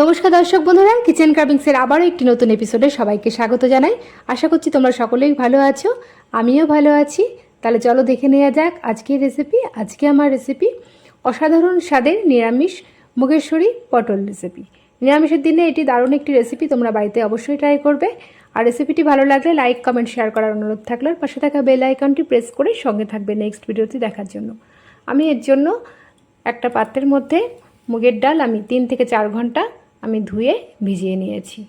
নমস্কার দর্শক বন্ধুরা কিচেন কার্ভিংসের আবারও একটি নতুন এপিসোডে সবাইকে স্বাগত জানাই। আশা করছি তোমরা সকলেই ভালো আছো, আমিও ভালো আছি। তাহলে চলো দেখে নেওয়া যাক আজকের রেসিপি আজকে আমার রেসিপি অসাধারণ স্বাদের নিরামিষ মুগেশ্বরী পটল রেসিপি নিরামিষের দিনে এটি দারুণ একটি রেসিপি তোমরা বাড়িতে অবশ্যই ট্রাই করবে। আর রেসিপিটি ভালো লাগলে লাইক কমেন্ট শেয়ার করার অনুরোধ থাকলে পাশে থাকা বেল আইকনটি প্রেস করে সঙ্গে থাকবে নেক্সট ভিডিওটি দেখার জন্য। আমি এর জন্য একটা পাত্রের মধ্যে মুগের ডাল, আমি তিন থেকে চার ঘণ্টা আমি ধুয়ে ভিজিয়ে নিয়েছি।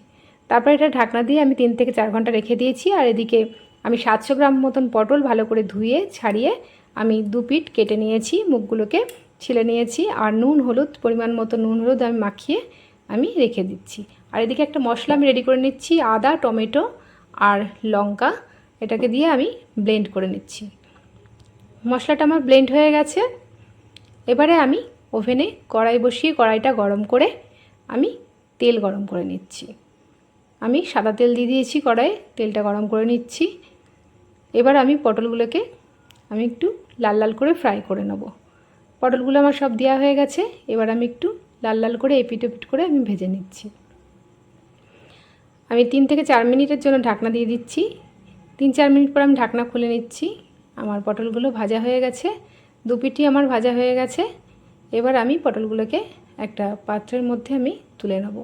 তারপর এটা ঢাকনা দিয়ে আমি তিন থেকে চার ঘণ্টা রেখে দিয়েছি আর এদিকে আমি সাতশো গ্রাম মতন পটল ভালো করে ধুয়ে, ছাড়িয়ে আমি দু পিট কেটে নিয়েছি, মুখগুলোকে ছিলে নিয়েছি আর নুন, হলুদ, পরিমাণ মতো নুন, হলুদ আমি মাখিয়ে আমি রেখে দিচ্ছি। আর এদিকে একটা মশলা আমি রেডি করে নিচ্ছি, আদা, টমেটো আর লঙ্কা, এটাকে দিয়ে আমি ব্লেন্ড করে নিচ্ছি। মশলাটা আমার ব্লেন্ড হয়ে গেছে। এবারে আমি ওভেনে কড়াই বসিয়ে কড়াইটা গরম করে আমি তেল গরম করে নিচ্ছি। আমি সাদা তেল দিয়ে দিয়েছি কড়াইয়ে, তেলটা গরম করে নিচ্ছি। এবার আমি পটলগুলোকে আমি একটু লাল লাল করে ফ্রাই করে নেব। পটলগুলো আমার সব দেওয়া হয়ে গেছে, এবার আমি একটু লাল লাল করে এপিট ওপিট করে আমি ভেজে নিচ্ছি। আমি তিন থেকে চার মিনিটের জন্য ঢাকনা দিয়ে দিচ্ছি। তিন চার মিনিট পর আমি ঢাকনা খুলে নিচ্ছি। আমার পটলগুলো ভাজা হয়ে গেছে, দু পিটি আমার ভাজা হয়ে গেছে। এবার আমি পটলগুলোকে একটা পাত্রের মধ্যে আমি তুলে নেব।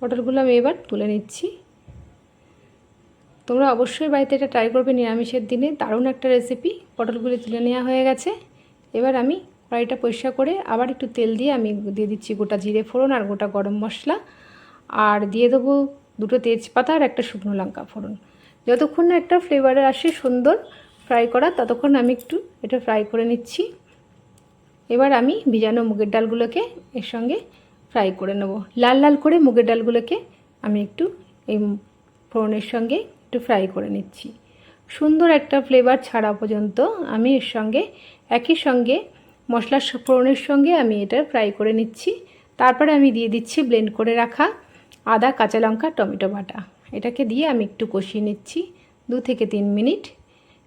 পটলগুলো আমি এবার তুলে নিচ্ছি। তোমরা অবশ্যই বাড়িতে এটা ট্রাই করবে নিরামিষের দিনে। দারুণ একটা রেসিপি পটলগুলি তুলে নেওয়া হয়ে গেছে। এবার আমি কড়াইটা পরিষ্কার করে আবার একটু তেল দিয়ে আমি দিয়ে দিচ্ছি গোটা জিরে ফোড়ন আর গোটা গরম মশলা। আর দিয়ে দেবো দুটো তেজপাতা আর একটা শুকনো লঙ্কা ফোড়ন। যতক্ষণ না একটা ফ্লেভারে আসে সুন্দর ফ্রাই করা, ততক্ষণ আমি একটু এটা ফ্রাই করে নিচ্ছি। এবার আমি ভিজানো মুগের ডালগুলোকে এর সঙ্গে ফ্রাই করে নেব। লাল লাল করে মুগের ডালগুলোকে আমি একটু এই ফোড়নের সঙ্গে একটু ফ্রাই করে নিচ্ছি। সুন্দর একটা ফ্লেভার ছাড়া পর্যন্ত আমি এর সঙ্গে, একই সঙ্গে মশলার ফোড়নের সঙ্গে আমি এটা ফ্রাই করে নিচ্ছি। তারপরে আমি দিয়ে দিচ্ছি ব্লেন্ড করে রাখা আদা, কাঁচা লঙ্কা, টমেটো বাটা। এটাকে দিয়ে আমি একটু কষিয়ে নিচ্ছি দু থেকে তিন মিনিট।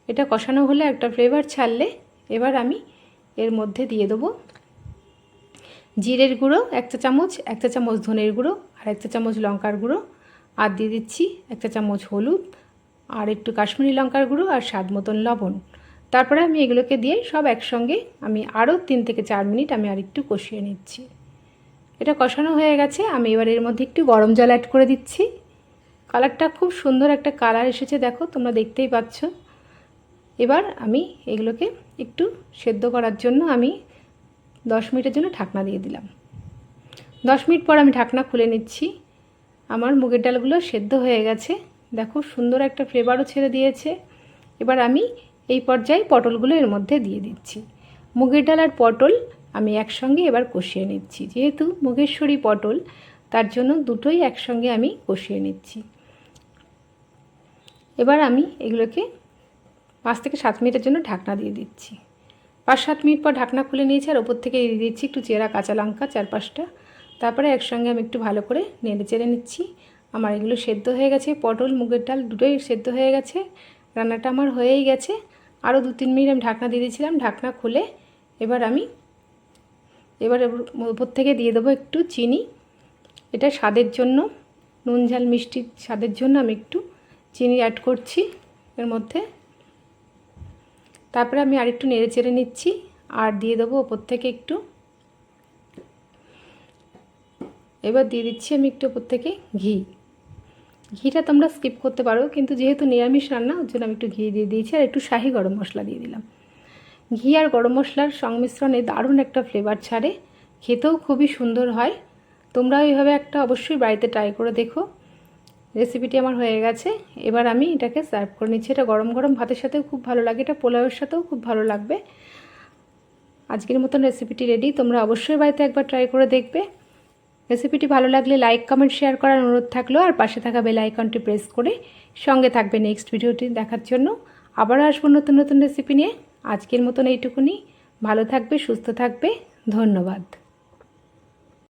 এটা কষানো হলে একটা ফ্লেভার ছাড়লে এবার আমি এর মধ্যে দিয়ে দেবো জিরের গুঁড়ো, এক চা চামচ, এক চা চামচ ধনের গুঁড়ো আর এক চা চামচ লঙ্কার গুঁড়ো। আর দিয়ে দিচ্ছি এক চা চামচ হলুদ আর একটু কাশ্মীরি লঙ্কার গুঁড়ো আর স্বাদ মতন লবণ। তারপরে আমি এগুলোকে দিয়ে সব একসঙ্গে আমি আরও তিন থেকে চার মিনিট আমি আর একটু কষিয়ে নিচ্ছি। এটা কষানো হয়ে গেছে, আমি এবার এর মধ্যে একটু গরম জল অ্যাড করে দিচ্ছি। কালারটা খুব সুন্দর একটা কালার এসেছে, দেখো তোমরা দেখতেই পাচ্ছ। এবার আমি এগুলোকে একটু সেদ্ধ করার জন্য আমি দশ মিনিটের জন্য ঢাকনা দিয়ে দিলাম। দশ মিনিট পর আমি ঢাকনা খুলে নিচ্ছি। আমার মুগের ডালগুলো সেদ্ধ হয়ে গেছে। দেখো সুন্দর একটা ফ্লেভারও ছেড়ে দিয়েছে। এবার আমি এই পর্যায়ে পটলগুলো এর মধ্যে দিয়ে দিচ্ছি। মুগের ডাল আর পটল আমি একসঙ্গে এবার কষিয়ে নিচ্ছি। যেহেতু মুগেশ্বরী পটল, তার জন্য দুটোই একসঙ্গে আমি কষিয়ে নিচ্ছি। এবার আমি এগুলোকে পাঁচ থেকে সাত মিনিটের জন্য ঢাকনা দিয়ে দিচ্ছি। পাঁচ সাত মিনিট পর ঢাকনা খুলে নিয়েছি আর ওপর থেকে দিয়ে দিচ্ছি একটু চেরা কাঁচা লঙ্কা চার পাঁচটা তারপরে একসঙ্গে আমি একটু ভালো করে নেড়ে চেড়ে নিচ্ছি। আমার এগুলো সেদ্ধ হয়ে গেছে, পটল, মুগের ডাল দুটোই সেদ্ধ হয়ে গেছে। রান্নাটা আমার হয়েই গেছে। আরও দু তিন মিনিট আমি ঢাকনা দিয়ে দিয়েছিলাম, ঢাকনা খুলে এবার আমি এবার ওপর থেকে দিয়ে দেবো একটু চিনি। এটা স্বাদের জন্য, নুন, ঝাল, মিষ্টির স্বাদের জন্য আমি একটু চিনি অ্যাড করছি। এর মধ্যে তারপরে আমি আরেকটু নেড়ে চেড়ে নিচ্ছি আর দিয়ে দেবো ওপর থেকে একটু। এবার দিয়ে দিচ্ছি আমি একটু ওপর থেকে ঘি। ঘিটা তোমরা স্কিপ করতে পারো, কিন্তু যেহেতু নিরামিষ রান্না, ওর জন্য আমি একটু ঘি দিয়ে দিয়েছি আর একটু শাহি গরম মশলা দিয়ে দিলাম। ঘি আর গরম মশলার সংমিশ্রণে দারুণ একটা ফ্লেভার ছাড়ে, খেতেও খুবই সুন্দর হয়। তোমরা এইভাবে একটা অবশ্যই বাড়িতে ট্রাই করে দেখো। রেসিপিটি আমার হয়ে গেছে। এবার আমি এটাকে সার্ভ করে নিচ্ছি। এটা গরম গরম ভাতের সাথেও খুব ভালো লাগে। এটা পোলাওয়ের সাথেও খুব ভালো লাগবে। আজকের মতন রেসিপিটি রেডি তোমরা অবশ্যই বাড়িতে একবার ট্রাই করে দেখবে। রেসিপিটি ভালো লাগলে লাইক কমেন্ট শেয়ার করার অনুরোধ থাকল। আর পাশে থাকা বেল আইকনটি প্রেস করে সঙ্গে থাকবে নেক্সট ভিডিওটি দেখার জন্য। আবারও আসব নতুন নতুন রেসিপি নিয়ে। আজকের মতন এইটুকুনি। ভালো থাকবে, সুস্থ থাকবে। ধন্যবাদ।